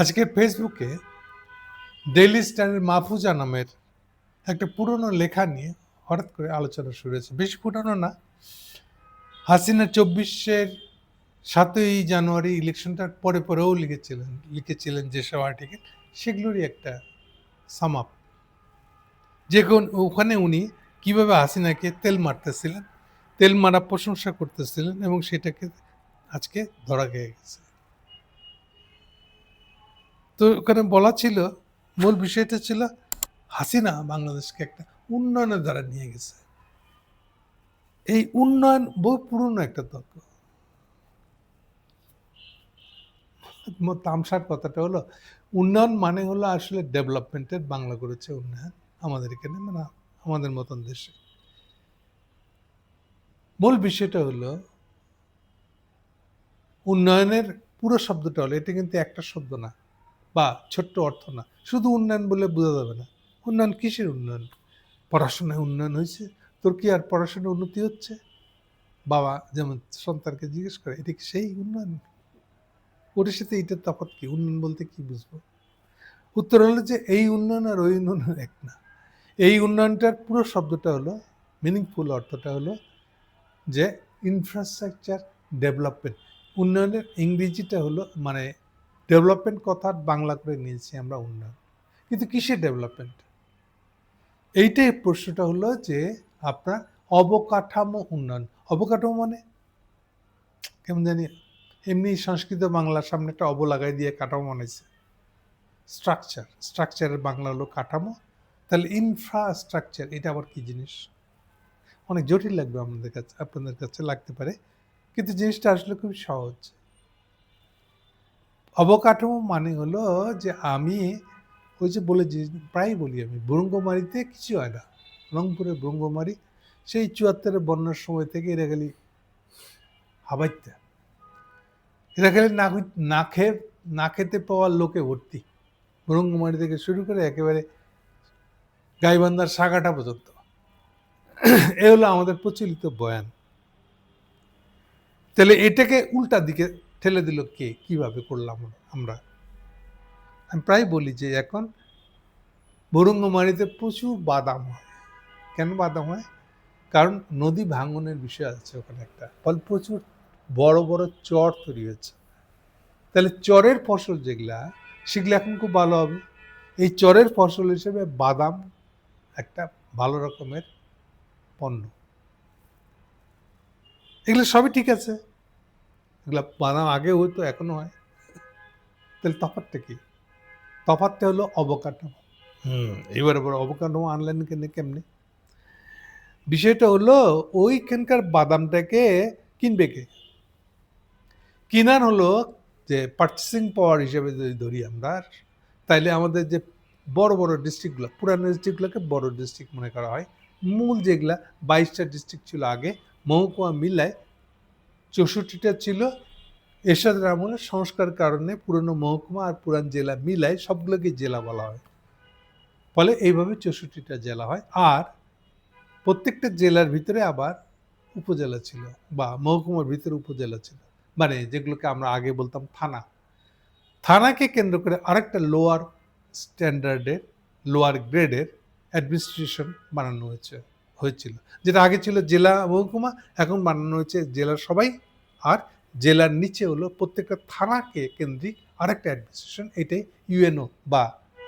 আজকে ফেসবুকে ডেইলি স্টারের মাহফুজা নামের একটা পুরনো লেখা নিয়ে হঠাৎ করে আলোচনা শুরু হয়েছে। বেশি পুরনো না। হাসিনা চব্বিশের সাতই জানুয়ারি ইলেকশনটার পরে পরেও লিখেছিলেন লিখেছিলেন যেসব আর্টিকেল সেগুলোরই একটা সামাপ যে ওখানে উনি কীভাবে হাসিনাকে তেল মারতেছিলেন, তেল মারা প্রশংসা করতেছিলেন এবং সেটাকে আজকে ধরা খেয়ে গেছে। তো ওখানে বলা ছিল, মূল বিষয়টা ছিল হাসিনা বাংলাদেশকে একটা উন্নয়নের দ্বারা নিয়ে গেছে। এই উন্নয়ন বহু পুরনো একটা তর্ক তামসার কথাটা হলো, উন্নয়ন মানে হলো আসলে ডেভেলপমেন্টের বাংলা করেছে উন্নয়ন আমাদের এখানে মানে আমাদের মতন দেশে। মূল বিষয়টা হলো, উন্নয়নের পুরো শব্দটা হলো, এটা কিন্তু একটা শব্দ না। বা ছোট্ট অর্থ না। শুধু উন্নয়ন বলে বোঝা যাবে না। উন্নয়ন কিসের উন্নয়ন? পড়াশোনায় উন্নয়ন হয়েছে। তোর কি আর পড়াশোনায় উন্নতি হচ্ছে? বাবা যেমন সন্তানকে জিজ্ঞেস করে, এটা কি সেই উন্নয়ন? ওটার সাথে এইটার তফাৎ কি? উন্নয়ন বলতে কি বুঝব? উত্তর হলো যে এই উন্নয়ন আর ওই উন্নয়ন এক না। এই উন্নয়নটার পুরো শব্দটা হলো মিনিংফুল অর্থটা হলো যে ইনফ্রাস্ট্রাকচার ডেভেলপমেন্ট উন্নয়নের ইংরেজিটা হলো মানে ডেভেলপমেন্ট কথা বাংলা করে নিয়েছি আমরা উন্নয়ন। কিন্তু কিসের ডেভেলপমেন্ট এইটাই প্রশ্নটা হলো যে আপনার অবকাঠামো উন্নয়ন। অবকাঠামো মানে? কেমন জানি এমনি সংস্কৃত বাংলার সামনে একটা অব লাগাই দিয়ে কাঠামো বানাইছে। স্ট্রাকচার স্ট্রাকচারের বাংলা হলো কাঠামো। তাহলে ইনফ্রাস্ট্রাকচার এটা আবার কি জিনিস? অনেক জটিল লাগবে আমাদের কাছে, আপনাদের কাছে লাগতে পারে। কিন্তু জিনিসটা আসলে খুব সহজ। অবকাঠামো মানে হলো যে আমি ওই যে বলে যে প্রায় বলি আমি ব্রঙ্গমারিতে কিছু হয় না। রংপুরের ব্রঙ্গমারি সেই চুয়াত্তরের বন্যার সময় থেকে এরা খালি হাবাইতে এরা খালি না না খেয়ে, না খেতে পাওয়ার লোকে ভর্তি। ব্রঙ্গমারি থেকে শুরু করে একেবারে গাইবান্ধার শাখাটা পর্যন্ত। এ হলো আমাদের প্রচলিত বয়ান। তাহলে এটাকে উল্টা দিকে ঠেলে দিল কে? কীভাবে করলাম আমরা? আমি প্রায় বলি যে এখন বরুঙ্গমারিতে প্রচুর বাদাম হয়। কেন বাদাম হয়? কারণ নদী ভাঙনের বিষয় আছে ওখানে একটা। ফলে প্রচুর বড় বড় চর তৈরি হয়েছে। তাহলে চরের ফসল যেগুলা, সেগুলো এখন খুব ভালো হবে। এই চরের ফসল হিসেবে বাদাম একটা ভালো রকমের পণ্য। এগুলো সবই ঠিক আছে। এগুলো বাদাম আগে হতো এখনও হয়। তাহলে তফাতটা কি? তফাতটা হলো অবকাঠামো। হুম এবার আবার অবকাঠামো আনলেন কেন কেমনে? বিষয়টা হলো ওইখানকার বাদামটাকে কিনবে কে? কিনার হলো যে পার্চেসিং পাওয়ার হিসেবে যদি ধরি আমরা তাইলে আমাদের যে বড় বড় ডিস্ট্রিক্টগুলো পুরানো ডিস্ট্রিক্টগুলোকে বড় ডিস্ট্রিক্ট মনে করা হয়। মূল যেগুলা বাইশটা ডিস্ট্রিক্ট ছিল আগে মহকুমা মিলায় চৌষট্টিটা ছিল। এরশাদের আমলে সংস্কার কারণে পুরনো মহকুমা আর পুরান জেলা মিলায় সবগুলোকে জেলা বলা হয়। ফলে এইভাবে চৌষট্টিটা জেলা হয়। আর প্রত্যেকটা জেলার ভিতরে আবার উপজেলা ছিল বা মহকুমার ভিতরে উপজেলা ছিল। মানে যেগুলোকে আমরা আগে বলতাম থানা। থানাকে কেন্দ্র করে আরেকটা লোয়ার স্ট্যান্ডার্ডের লোয়ার গ্রেডের অ্যাডমিনিস্ট্রেশন বানানো হয়েছে। হয়েছিল। যেটা আগে ছিল জেলা মহকুমা, এখন বানানো হয়েছে জেলার সবাই। আর জেলার নিচে হলো প্রত্যেকটা থানাকে কেন্দ্রিক আরেকটা অ্যাডমিনিস্ট্রেশন, এটাই ইউএনও বা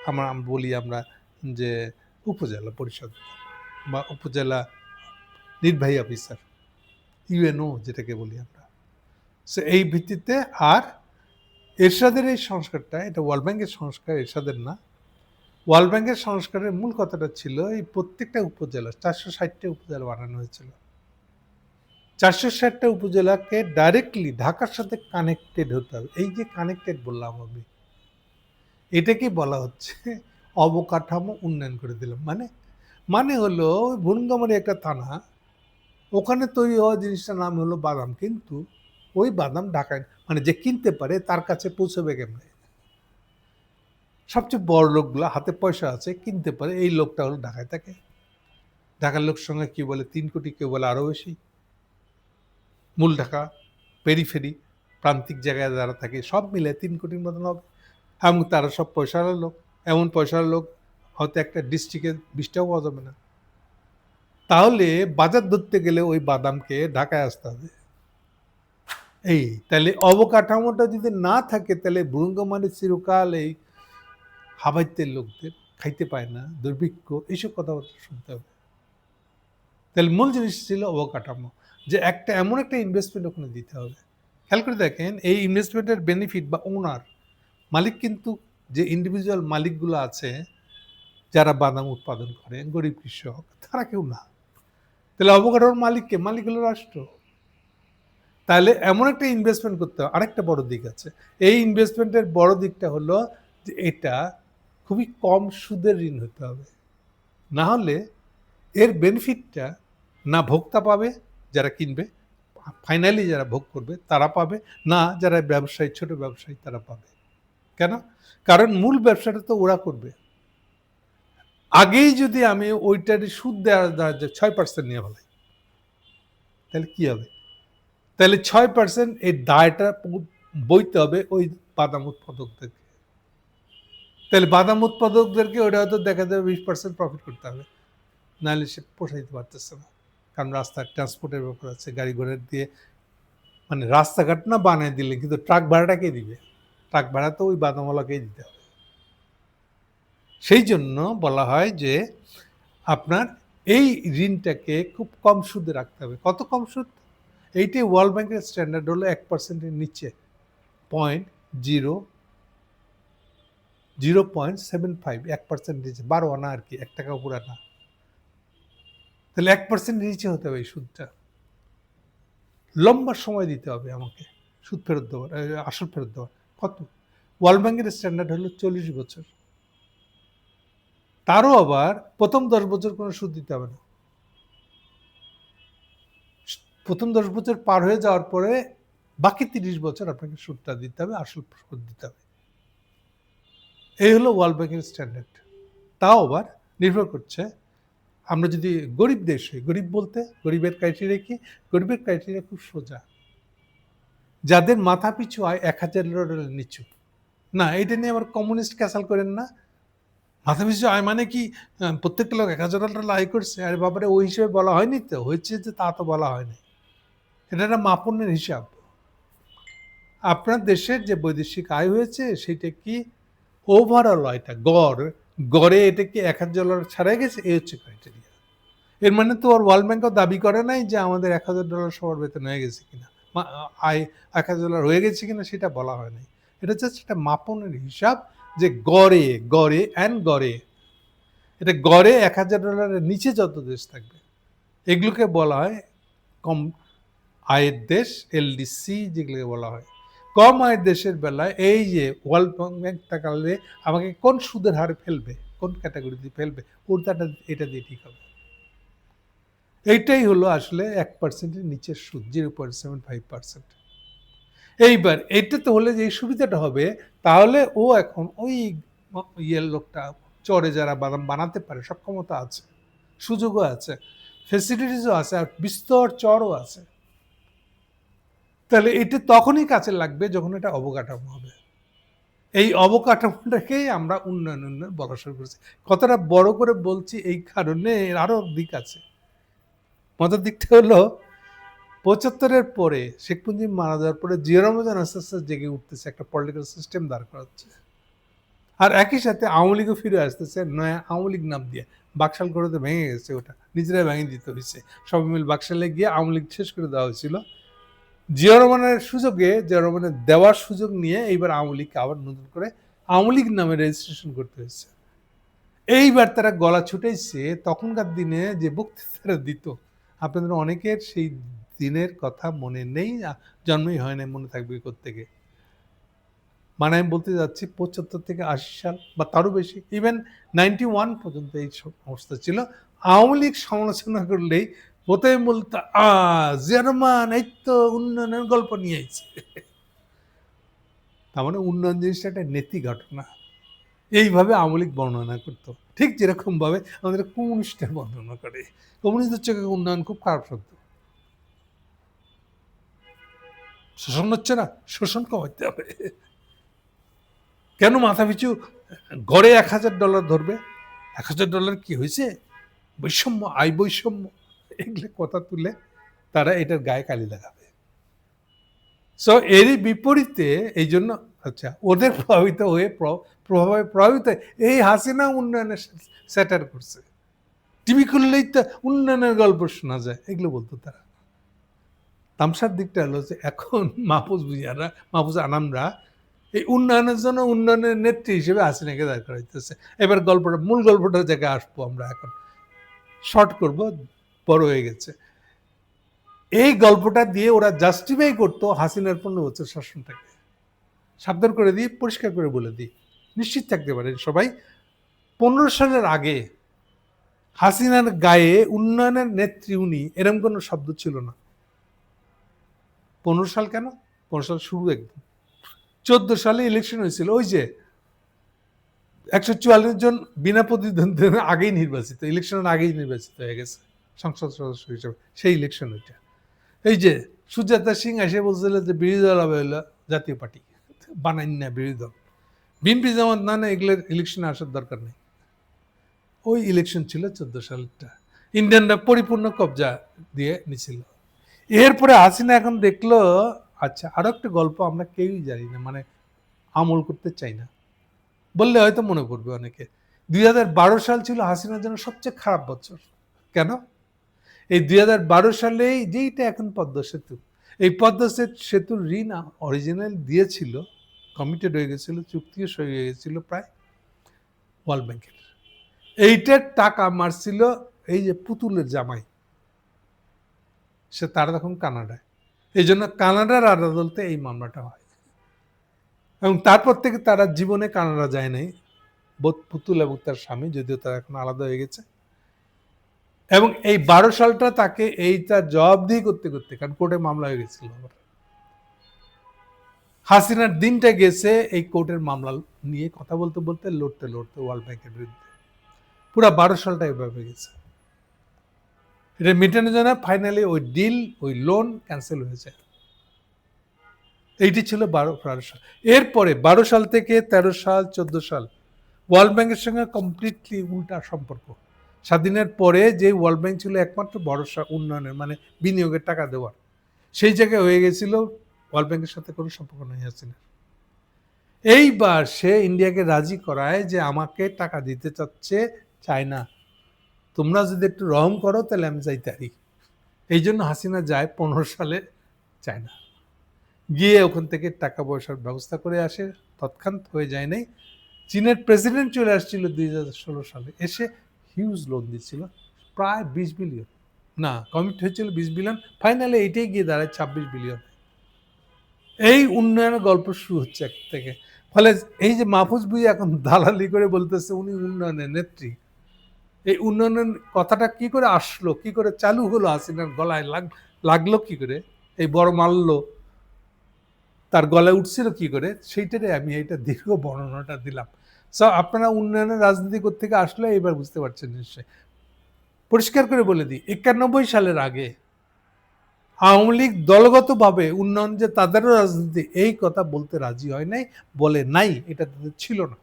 আমরা বলি আমরা যে উপজেলা পরিষদ বা উপজেলা নির্বাহী অফিসার, ইউএনও যেটাকে বলি আমরা। সো এই ভিত্তিতে আর এরশাদের এই সংস্কারটা, এটা ওয়ার্ল্ড ব্যাংকের সংস্কার, এরশাদের না। ওয়ার্ল্ড ব্যাংকের সংস্কারের মূল কথাটা ছিল, এই প্রত্যেকটা উপজেলা, চারশো ষাটটা উপজেলা বানানো হয়েছিল। চারশো ষাটটা উপজেলাকে ডাইরেক্টলি ঢাকার সাথে কানেক্টেড হতে হবে। এই যে কানেক্টেড বললাম আমি, এটাকে বলা হচ্ছে অবকাঠামো উন্নয়ন করে দিলাম। মানে মানে হলো ভুনগামারি একটা থানা, ওখানে তৈরি হওয়া জিনিসটার নাম হলো বাদাম। কিন্তু ওই বাদাম ঢাকায় মানে যে কিনতে পারে তার কাছে পৌঁছবে কেমনে? সবচেয়ে বড় লোকগুলো হাতে পয়সা আছে, কিনতে পারে। এই লোকটা হলো ঢাকায় থাকে। ঢাকার লোক সঙ্গে কি বলে? তিন কোটি কেউ বলে আরও বেশি। মূল ঢাকা পেরিফেরি প্রান্তিক জায়গায় যারা থাকে, সব মিলে তিন কোটির মতন হবে। এবং তারা সব পয়সার লোক। এমন পয়সার লোক হয়তো একটা ডিস্ট্রিক্টে বিশটাও পাওয়া যাবে না। তাহলে বাজার ধরতে গেলে ওই বাদামকে ঢাকায় আসতে হবে। এই, তাহলে অবকাঠামোটা যদি না থাকে, তাহলে ভ্রুঙ্গ মানে চিরকাল এই হাবাইতের লোকদের খাইতে পায় না, দুর্ভিক্ষ, এইসব কথাবার্তা শুনতে হবে। তাহলে মূল জিনিস ছিল অবকাঠামো, যে একটা এমন একটা ইনভেস্টমেন্ট ওখানে দিতে হবে। খেয়াল করে দেখেন, এই ইনভেস্টমেন্টের বেনিফিট বা ওনার মালিক কিন্তু যে ইন্ডিভিজুয়াল মালিকগুলো আছে, যারা বাদাম উৎপাদন করে, গরিব কৃষক, তারা কেউ না। তাহলে অবকাঠামোর মালিককে মালিক হলো রাষ্ট্র। তাহলে এমন একটা ইনভেস্টমেন্ট করতে হবে। আরেকটা বড় দিক আছে। এই ইনভেস্টমেন্টের বড় দিকটা হলো যে এটা খুবই কম সুদের ঋণ হতে হবে। না হলে এর বেনিফিটটা না ভোক্তা পাবে, যারা কিনবে ফাইনালি যারা ভোগ করবে, তারা পাবে, না যারা ব্যবসায়ী, ছোট ব্যবসায়ী, তারা পাবে। কেন? কারণ মূল ব্যবসাটা তো ওরা করবে। আগেই যদি আমি ওইটারই সুদ দেওয়া যায় ছয় পার্সেন্ট নিয়ে ফেলাই, তাহলে কি হবে? তাহলে ছয় পার্সেন্ট এই দায়টা বইতে হবে ওই বাদাম উৎপাদকদেরকে। তাহলে বাদাম উৎপাদকদেরকে ওটা হয়তো দেখা যাবে বিশ পার্সেন্ট প্রফিট করতে হবে। নাহলে সে পোষাইতে পারতেছে না। কারণ রাস্তার ট্রান্সপোর্টের ব্যাপার আছে, গাড়ি ঘোড়া দিয়ে মানে রাস্তাঘাট না বানিয়ে দিলে, কিন্তু ট্রাক ভাড়াটাকে দিবে? ট্রাক ভাড়া তো ওই বাদামওয়ালাকেই দিতে হবে। সেই জন্য বলা হয় যে আপনার এই ঋণটাকে খুব কম সুদে রাখতে হবে। কত কম সুদ? এইটাই ওয়ার্ল্ড ব্যাংকের স্ট্যান্ডার্ড হলো এক পার্সেন্টের নিচে। Point zero zero point seven five, এক পার্সেন্ট নিচে। বারো আনা আর কি, এক টাকা উপর আনা। তাহলে এক পার্সেন্ট নিচে হতে হবে এই সুদটা। লম্বা সময় দিতে হবে আমাকে সুদ ফেরত দেওয়ার আসল ফেরত দেওয়ার। কত? ওয়ার্ল্ড ব্যাংকের স্ট্যান্ডার্ড হলো চল্লিশ বছর। তারও আবার প্রথম দশ বছর কোনো সুদ দিতে হবে না। প্রথম দশ বছর পার হয়ে যাওয়ার পরে বাকি তিরিশ বছর আপনাকে সুদটা দিতে হবে, আসল সুদ দিতে হবে। এই হলো ওয়ার্ল্ড ব্যাংকের স্ট্যান্ডার্ড তাও আবার নির্ভর করছে, আমরা যদি গরিব দেশ হই, গরিব বলতে গরিবের ক্রাইটেরিয়া কি? গরিবের ক্রাইটেরিয়া খুব সোজা। যাদের মাথা পিছু আয় এক হাজার ডলারের নিচু। না এটা নিয়ে আবার কমিউনিস্ট ক্যাসাল করেন না। মাথা পিছু আয় মানে কি? প্রত্যেকটা লোক এক হাজার ডলার আয় করছে। আরে বাবারে, ওই হিসেবে বলা হয়নি তো? হয়েছে যে তা তো বলা হয়নি। এটা একটা মাপনের হিসাব। আপনার দেশের যে বৈদেশিক আয় হয়েছে, সেটা কি? ওভারঅল এটা গড়, গড়ে এটা কি এক হাজার ডলার ছাড়াই গেছে, এই হচ্ছে ক্রাইটেরিয়া এর মানে তো আর ওয়ার্ল্ড ব্যাংকও দাবি করে নাই যে আমাদের এক হাজার ডলার সবার বেতন হয়ে গেছে কিনা। আয়, এক হাজার ডলার হয়ে গেছে কিনা সেটা বলা হয় নাই। এটা জাস্ট একটা মাপনের হিসাব যে গড়ে গড়ে অ্যান্ড গড়ে। এটা গড়ে এক হাজার ডলারের নিচে যত দেশ থাকবে, এগুলোকে বলা হয় কম আয়ের দেশ এলডিসি যেগুলোকে বলা হয়। কম আয়ের দেশের বেলায় এই যে ওয়ার্ল্ড ব্যাংক তাকালে আমাকে কোন সুদের হারে ফেলবে? কোন ক্যাটাগরিতে ফেলবে? ওটাটা এটা দিয়ে ঠিক হবে। এইটাই হলো আসলে এক পার্সেন্টের নিচের সুদ zero point seven five percent এইবার এটা তো হলে যে এই সুবিধাটা হবে, তাহলে ও এখন ওই ইয়ের লোকটা, চরে যারা বাদাম বানাতে পারে, সক্ষমতা আছে, সুযোগও আছে ফেসিলিটিসও আছে, আর বিস্তর চরও আছে। তাহলে এটা তখনই কাছে লাগবে যখন এটা অবকাঠামো হবে। এই অবকাঠামোটাকেই আমরা উন্নয়ন উন্নয়ন বলা শুরু করেছি। কতটা বড় করে বলছি এই কারণে এর আরও দিক আছে। মজার দিকটা হলো, পঁচাত্তরের পরে শেখ মুজিব মারা যাওয়ার পরে জিয়া রমজান আস্তে আস্তে জেগে উঠতেছে, একটা পলিটিক্যাল সিস্টেম দাঁড় করা হচ্ছে আর একই সাথে আওয়ামী লীগও ফিরে আসতেছে, নয়া আওয়ামী লীগ নাম দিয়ে। বাকশাল করে তো ভেঙে গেছে ওটা, নিজেরাই ভেঙে দিতে হয়েছে। সবাই মিল বাকশালে গিয়ে আওয়ামী লীগ শেষ করে দেওয়া হয়েছিল। জিয়া রহমানের সুযোগে, জিয়া রহমানের দেওয়ার সুযোগ নিয়ে এইবার আওয়ামী লীগকে আবার নতুন করে আওয়ামী লীগ নামে রেজিস্ট্রেশন করতে হয়েছে। এইবার তারা গলা ছুটেছে তখনকার দিনে যে বক্তৃতারা দিত, আপনাদের অনেকের সেই দিনের কথা মনে নেই জন্মই হয় না মনে থাকবে থেকে মানে আমি বলতে যাচ্ছি, পঁচাত্তর থেকে আশি সাল বা তারও বেশি ইভেন নাইনটি ওয়ান পর্যন্ত এই অবস্থা ছিল। আওয়ামী লীগ সমালোচনা করলেই বলতো আ জার্মান এই তো উন্নয়নের গল্প নিয়ে আইছে তার মানে উন্নয়ন জিনিসটা একটা নেতি ঘটনা। এইভাবে আওয়ামী লীগ বর্ণনা করতো। ঠিক যেরকমভাবে আমাদের কমিউনিস্টের বর্ণনা করে। কমিউনিস্টের চোখে উন্নয়ন খুব খারাপ শব্দ। শোষণ হচ্ছে না, শোষণ কমাতে হবে। কেন মাথা পিছু গড়ে এক হাজার ডলার ধরবে? এক হাজার ডলার কি হয়েছে? বৈষম্য, আয় বৈষম্য। এগুলো কথা তুলে তারা এটার গায়ে কালি লাগাবে। সো এরই বিপরীতে এই জন্য আচ্ছা ওদের প্রভাবিত হয়ে প্রভাবে প্রভাবিত এই হাসিনা উন্নয়নের স্যাটার করছে। টিভি খুললেই তো উন্নয়নের গল্প শোনা যায়, এগুলো বলতো তারা। তামসার দিকটা হলো যে এখন মাহফুজ বুঝিয়ারা মাহফুজ আনামরা এই উন্নয়নের জন্য উন্নয়নের নেত্রী হিসেবে হাসিনাকে দাঁড় করাইতেছে। এবার গল্পটা, মূল গল্পটার জায়গায় আসব আমরা এখন। শর্ট করব। বড় হয়ে গেছে। এই গল্পটা দিয়ে ওরা জাস্টিফাই করতো হাসিনার পনেরো বছর শাসনটাকে। সাবধান করে দিই, পরিষ্কার করে বলে দিই। নিশ্চিত থাকতে পারেন সবাই, পনেরো সালের আগে হাসিনার গায়ে উন্নয়নের নেত্রী উনি, এরম কোনো শব্দ ছিল না। পনেরো সাল কেন? পনেরো সাল শুরু একদম। চোদ্দ সালে ইলেকশন হয়েছিল, ওই যে একশো চুয়াল্লিশ জন বিনা প্রতিদ্বন্দ্বিতার আগেই নির্বাচিত ইলেকশনের আগেই নির্বাচিত হয়ে গেছে। সংসদ সদস্য হিসেবে, সেই ইলেকশন ওইটা এই যে সুজাতা সিং এসে বলছিল যে বিরোধী দল হবে হলো জাতীয় পার্টি। বানাইন না বিরোধী দল। বিএনপি জামাত না না এগুলোর ইলেকশনে আসার দরকার নেই। ওই ইলেকশন ছিল চোদ্দ সালেরটা। ইন্ডিয়ানরা পরিপূর্ণ কবজা দিয়ে নিছিল। এরপরে হাসিনা এখন দেখল আচ্ছা আরও একটা গল্প আমরা কেউই জানি না মানে আমল করতে চাই না। বললে হয়তো মনে পড়বে অনেকে। দুই হাজার বারো সাল ছিল হাসিনার জন্য সবচেয়ে খারাপ বছর। কেন? এই দুই সালেই যেইটা এখন পদ্মা সেতু, এই পদ্মা সেতুর ঋণ অরিজিনাল দিয়েছিল কমিটেড হয়ে গেছিল, চুক্তিও সই হয়ে গেছিল প্রায় ওয়ার্ল্ড ব্যাংকের এইটার টাকা মারছিল এই যে পুতুলের জামাই, সে তারা তখন কানাডায়। এই জন্য কানাডার আদালতে এই মামলাটা হয়। এবং তারপর থেকে তারা জীবনে কানাডা যায় নাই, বোধ পুতুল এবং তার স্বামী, যদিও তারা এখন আলাদা হয়ে গেছে। এবং এই বারো সালটা তাকে এইটা জবাবদিহি করতে করতে, কারণ কোর্টে মামলা হয়ে গেছিল। হাসিনার দিনটা গেছে, এই কোর্টের মামলা নিয়ে কথা বলতে বলতে লড়তে লড়তে ওয়ার্ল্ড ব্যাংকের বিরুদ্ধে। পুরা বারো সালটা এভাবে গেছে। এটা মেটানোর জন্য ফাইনালি ওই ডিল ওই লোন ক্যান্সেল হয়েছে এইটি ছিল বারো বারো সাল। এরপরে বারো সাল থেকে তেরো সাল, চোদ্দ সাল, ওয়ার্ল্ড ব্যাংকের সঙ্গে কমপ্লিটলি উল্টা সম্পর্ক। স্বাধীনের পরে যে ওয়ার্ল্ড ব্যাংক ছিল একমাত্র ভরসা উন্নয়নের মানে বিনিয়োগের টাকা দেওয়ার। সেই জায়গায় হয়ে গেছিল ওয়ার্ল্ড ব্যাংকের সাথে কোনো সম্পর্ক নেই হাসিনা এইবার সে ইন্ডিয়াকে রাজি করায় যে আমাকে টাকা দিতে চাচ্ছে চায়না। তোমরা যদি একটু রহম করো তাহলে আমি যাইতে পারি এই জন্য হাসিনা যায় পনেরো সালে চায়না। গিয়ে ওখান থেকে টাকা পয়সার ব্যবস্থা করে আসে, তৎক্ষণাৎ হয়ে যায় নাই। চীনের প্রেসিডেন্ট চলে আসছিল দুই হাজার ষোলো সালে। এসে হিউজ লোন দিচ্ছিল, প্রায় বিশ বিলিয়ন না কমিট হয়েছিল বিশ বিলিয়ন ফাইনালি এইটাই গিয়ে দাঁড়ায় ছাব্বিশ বিলিয়ন এই উন্নয়নের গল্প শুরু হচ্ছে এক থেকে। ফলে এই যে মাহফুজ বুই এখন দালালি করে বলতেছে, উনি উন্নয়নের নেত্রী। এই উন্নয়নের কথাটা কি করে আসলো, কি করে চালু হলো হাসিনার গলায় লাগ, লাগল কি করে? এই বড় মারলো, তার গলায় উঠছিল কি করে? সেইটারে আমি এইটা দীর্ঘ বর্ণনাটা দিলাম। সো আপনারা উন্নয়নের রাজনীতি থেকে আসলে এবার বুঝতে পারছেন নিশ্চয়ই। পরিষ্কার করে বলে দিই, একানব্বই সালের আগে আওয়ামী লীগ দলগতভাবে উন্নয়ন যে তাদেরও রাজনীতি, এই কথা বলতে রাজি হয় নাই, বলে নাই, এটা তাদের ছিল না।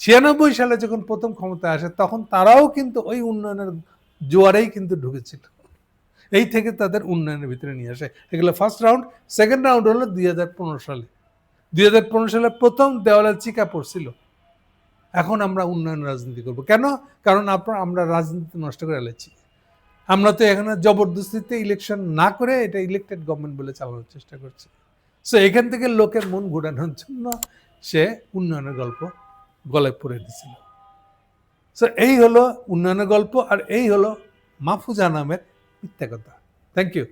ছিয়ানব্বই সালে যখন প্রথম ক্ষমতায় আসে, তখন তারাও কিন্তু ওই উন্নয়নের জোয়ারেই কিন্তু ঢুকেছিল। এই থেকে তাদের উন্নয়নের ভিতরে নিয়ে আসে। এগুলো ফার্স্ট রাউন্ড সেকেন্ড রাউন্ড হলো দুই হাজার পনেরো সালে। দুই হাজার পনেরো সালে প্রথম দেওয়ালের চিকা পড়ছিল। এখন আমরা উন্নয়ন রাজনীতি করব। কেন? কারণ আপনার আমরা রাজনীতি নষ্ট করে এলেছি আমরা তো এখানে জবরদস্তিতে ইলেকশন না করে এটা ইলেক্টেড গভর্নমেন্ট বলে চালানোর চেষ্টা করছি। সো এখান থেকে লোকের মন ঘোরানোর জন্য সে উন্নয়নের গল্প গলায় পড়ে দিছিল। সো এই হলো উন্নয়নের গল্প আর এই হলো মাহফুজা নামের মিথ্যা কথা। Thank you